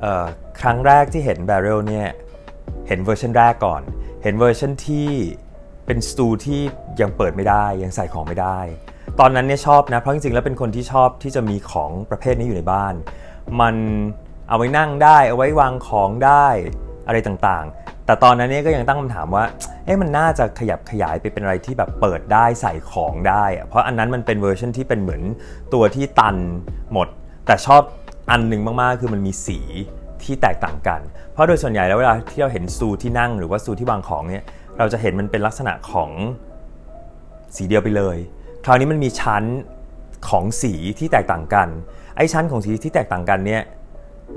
เอ่อครั้งแรกที่เห็น Barrel เนี่ยเห็นเวอร์ชันแรกก่อน เห็นเวอร์ชันที่เป็นสตูที่ยังเปิดไม่ได้ยังใส่ของไม่ได้ ตอนนั้นเนี่ยชอบนะ เพราะจริงๆแล้วเป็นคนที่ชอบที่จะมีของประเภทนี้อยู่ในบ้าน มันเอาไว้นั่งได้เอาไว้วางของได้อะไรต่างๆ แต่ตอนนั้นเนี่ยก็ยังตั้งคำถามว่าเอ๊ะมันน่าจะขยับขยายไปเป็นอะไรที่แบบเปิดได้ใส่ของได้ เพราะอันนั้นมันเป็นเวอร์ชันที่เป็นเหมือนตัวที่ตันหมด แต่ชอบ อันหนึ่งมากๆ คือมันมีสีที่แตกต่างกัน เพราะโดยส่วนใหญ่แล้วเวลาที่เราเห็นสตูที่นั่งหรือว่าสตูที่วางของเนี่ย เราจะเห็นมันเป็นลักษณะของสีเดียวไปเลย คราวนี้มันมีชั้นของสีที่แตกต่างกัน ไอ้ชั้นของสีที่แตกต่างกันเนี่ย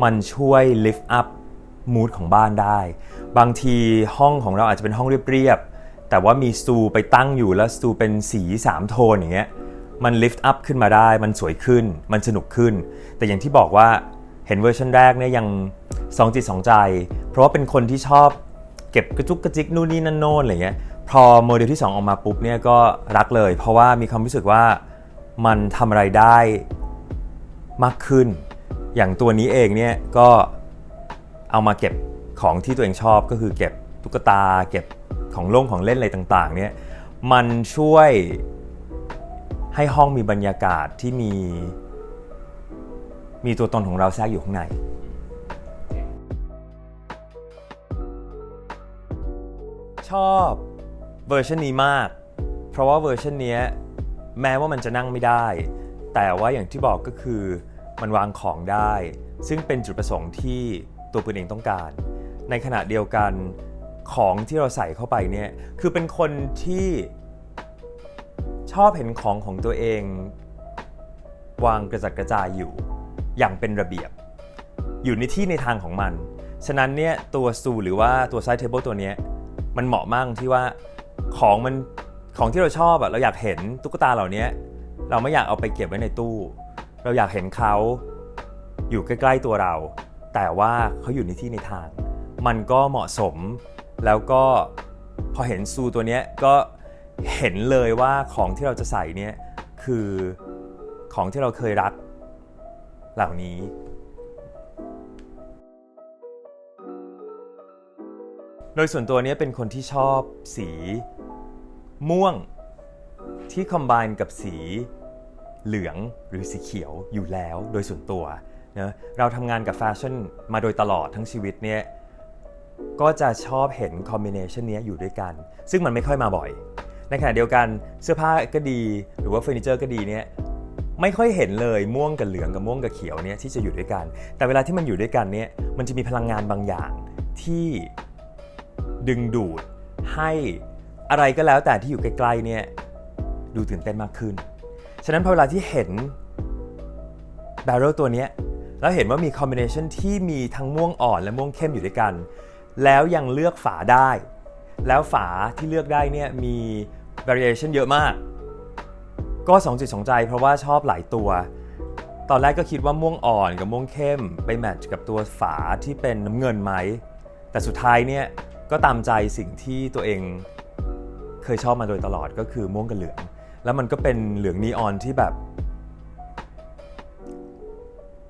มันช่วย lift up mood ของบ้านได้ บางทีห้องของเราอาจจะเป็นห้องเรียบๆแต่ว่ามีสตูไปตั้งอยู่แล้วสตูเป็นสี 3 โทนอย่างเงี้ย มัน lift up ขึ้นมาได้ มันสวยขึ้น มันสนุกขึ้น แต่อย่างที่บอกว่าเห็นเวอร์ชันแรกเนี่ยยังสองจิตสองใจ เพราะว่าเป็นคนที่ชอบเก็บกระจุกกระจิกนู่นนี่นั่นโน่นอะไรเงี้ย พอโมเดลที่ 2 ออกมาปุ๊บเนี่ยก็รักเลย เพราะว่ามีความรู้สึกว่ามันทำอะไรได้มากขึ้น อย่างตัวนี้เองเนี่ยก็เอามาเก็บของที่ตัวเองชอบก็คือเก็บตุ๊กตา เก็บของโล่งของเล่นอะไรต่างๆเนี่ยมันช่วย ให้ห้องมีบรรยากาศที่มี มีตัวตนของเราแทรกอยู่ข้างใน ชอบเวอร์ชันนี้มาก เพราะว่าเวอร์ชันนี้แม้ว่ามันจะนั่งไม่ได้ แต่ว่าอย่างที่บอกก็คือมันวางของได้ ซึ่งเป็นจุดประสงค์ที่ตัวปืนเองต้องการ ในขณะเดียวกันของที่เราใส่เข้าไปเนี่ย คือเป็นคนที่ ชอบเห็นของของตัวเอง วางกระจัดกระจายอยู่ อย่างเป็นระเบียบ อยู่ในที่ในทางของมัน ฉะนั้นเนี่ยตัวสตูหรือว่าตัวไซ d ์เทเบิลตัวเนี้ยมันเหมาะมากที่ว่าของมันของที่เราชอบอะเราอยากเห็นตุ๊กตาเหล่านี้เราไม่อยากเอาไปเก็บไว้ในตู้ เราอยากเห็นเขาอยู่ใกล้ ๆตัวเรา แต่ว่าเขาอยู่ในที่ในทาง มันก็เหมาะสม แล้วก็พอเห็นซูตัวเนี้ยก็ เห็นเลยว่าของที่เราจะใส่เนี่ยคือของที่เราเคยรักเหล่านี้ โดยส่วนตัวเนี้ยเป็นคนที่ชอบสีม่วงที่คอมบ n e กับสีเหลืองหรือสีเขียวอยู่แล้วโดยส่วนตัวนะเราทำงานกับแฟชั่นมาโดยตลอดทั้งชีวิตเนี่ยก็จะชอบเห็นคอมบิเนชันนี้อยู่ด้วยกัน ซึ่งมันไม่ค่อยมาบ่อย ในขณะเดียวกันเสื้อผ้าก็ดี หรือว่าเฟอร์นิเจอร์ก็ดีเนี่ยไม่ค่อยเห็นเลยม่วงกับเหลืองกับม่วงกับเขียวเนี่ยที่จะอยู่ด้วยกัน แต่เวลาที่มันอยู่ด้วยกันเนี่ยมันจะมีพลังงานบางอย่างที่ดึงดูดให้อะไรก็แล้วแต่ที่อยู่ใกล้ๆเนี่ยดูตื่นเต้นมากขึ้น ฉะนั้นพอเวลาที่เห็น b a r r e l ตัวเนี้ยแล้วเห็นว่ามีคอมบิเนชันที่มีทั้งม่วงอ่อนและม่วงเข้มอยู่ด้วยกัน แล้วยังเลือกฝาได้ แล้วฝาที่เลือกได้เนี่ยมี variation เยอะมาก ก็สองจิตสองใจเพราะว่าชอบหลายตัว ตอนแรกก็คิดว่าม่วงอ่อนกับม่วงเข้ม ไปแมทช์กับตัวฝาที่เป็นน้ำเงินไหม แต่สุดท้ายเนี่ยก็ตามใจสิ่งที่ตัวเองเคยชอบมาโดยตลอดก็คือม่วงกับเหลือง แล้วมันก็เป็นเหลืองนีออนที่แบบ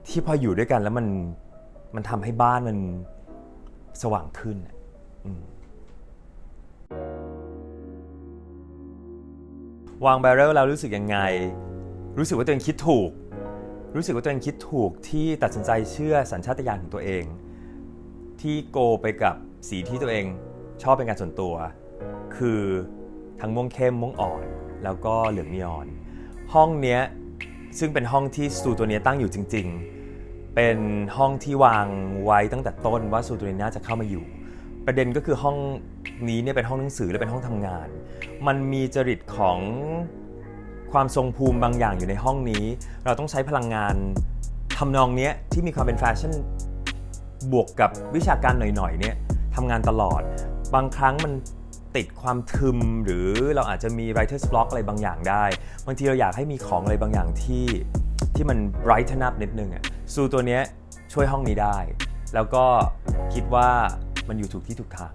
ที่พออยู่ด้วยกันแล้วมันมันทำให้บ้านมันสว่างขึ้นอืม วางแบเรลแล้วรู้สึกยังไง รู้สึกว่าตัวเองคิดถูก รู้สึกว่าตัวเองคิดถูกที่ตัดสินใจเชื่อสัญชาตญาณของตัวเอง ที่โกไปกับสีที่ตัวเองชอบเป็นการส่วนตัว คือทั้งม่วงเข้มม่วงอ่อน แล้วก็เหลืองนีออน ห้องเนี้ยซึ่งเป็นห้องที่สตูตัวนี้ตั้งอยู่จริง ๆ เป็นห้องที่วางไว้ตั้งแต่ต้นว่าสตูตัวนี้น่าจะเข้ามาอยู่ ประเด็นก็คือห้อง นี้เนี่ยเป็นห้องหนังสือและเป็นห้องทำงาน มันมีจริตของความทรงภูมิบางอย่างอยู่ในห้องนี้ เราต้องใช้พลังงานทำนองเนี้ยที่มีความเป็นแฟชั่นบวกกับวิชาการหน่อยๆเนี่ยทำงานตลอด บางครั้งมันติดความทึมหรือเราอาจจะมี writer's block อะไรบางอย่างได้ บางทีเราอยากให้มีของอะไรบางอย่างที่ที่มัน brighten up นิดนึงอะซูตัวเนี้ยช่วยห้องนี้ได้ แล้วก็คิดว่ามันอยู่ถูกที่ถูกทาง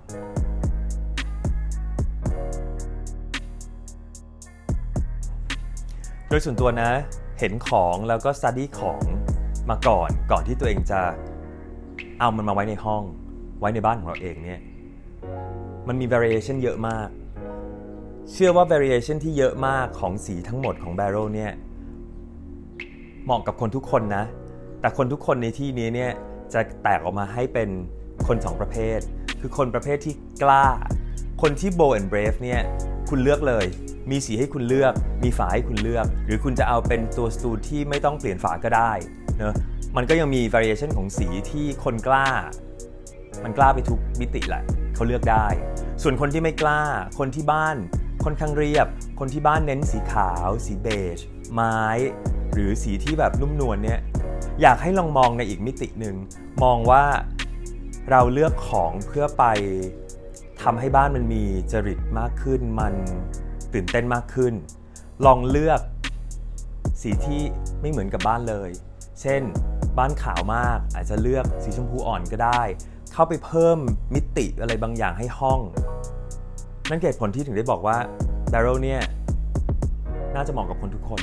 โดยส่วนตัวนะ เห็นของแล้วก็ study ของมาก่อนก่อนที่ตัวเองจะเอามันมาไว้ในห้อง ไว้ในบ้านของเราเองเนี่ยมันมี variation เยอะมาก เชื่อว่า variation ที่เยอะมากของสีทั้งหมดของ barrel เนี่ยเหมาะกับคนทุกคนนะ แต่คนทุกคนในที่นี้เนี่ยจะแตกออกมาให้เป็นคนสองประเภท คือคนประเภทที่กล้า คนที่ bold and brave เนี่ยคุณเลือกเลย มีสีให้คุณเลือก มีฝาให้คุณเลือก หรือคุณจะเอาเป็นตัวสตูที่ไม่ต้องเปลี่ยนฝาก็ได้เนอะมันก็ยังมี variation ของสีที่คนกล้า มันกล้าไปทุกมิติแหละเขาเลือกได้ ส่วนคนที่ไม่กล้า คนที่บ้านค่อนข้างเรียบ คนที่บ้านเน้นสีขาว สีเบจ ไม้ หรือสีที่แบบนุ่มนวลเนี่ยอยากให้ลองมองในอีกมิติหนึ่งมองว่าเราเลือกของเพื่อไปทำให้บ้านมันมีจริตมากขึ้นมัน ตื่นเต้นมากขึ้น ลองเลือกสีที่ไม่เหมือนกับบ้านเลย เช่น บ้านขาวมากอาจจะเลือกสีชมพูอ่อนก็ได้ เข้าไปเพิ่มมิติอะไรบางอย่างให้ห้อง นั่นเกิดผลที่ถึงได้บอกว่าดารโรเนี่ยน่าจะเหมาะกับคนทุกคน